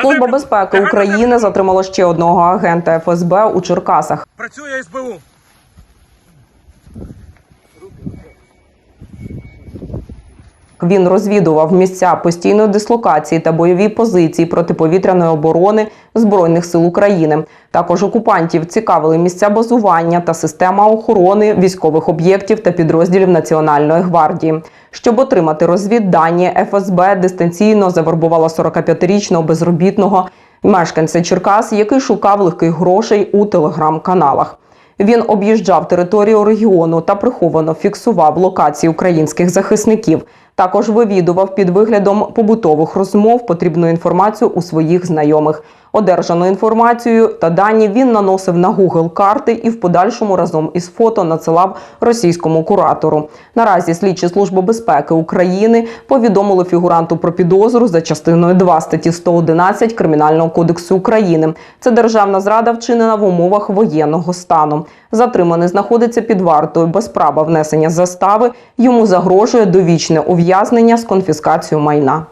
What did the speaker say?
Служба безпеки України затримала ще одного агента ФСБ у Черкасах. Працює СБУ. Він розвідував місця постійної дислокації та бойові позиції протиповітряної оборони збройних сил України. Також окупантів цікавили місця базування та система охорони військових об'єктів та підрозділів Національної гвардії. Щоб отримати розвіддані, ФСБ дистанційно завербувала 45-річного безробітного мешканця Черкас, який шукав легких грошей у телеграм-каналах. Він об'їжджав територію регіону та приховано фіксував локації українських захисників. Також вивідував під виглядом побутових розмов потрібну інформацію у своїх знайомих. Одержану інформацію та дані він наносив на Google карти і в подальшому разом із фото надсилав російському куратору. Наразі слідчі служби безпеки України повідомили фігуранту про підозру за частиною 2 статті 111 Кримінального кодексу України. Це державна зрада вчинена в умовах воєнного стану. Затриманий знаходиться під вартою без права внесення застави. Йому загрожує довічне ув'язнення з конфіскацією майна.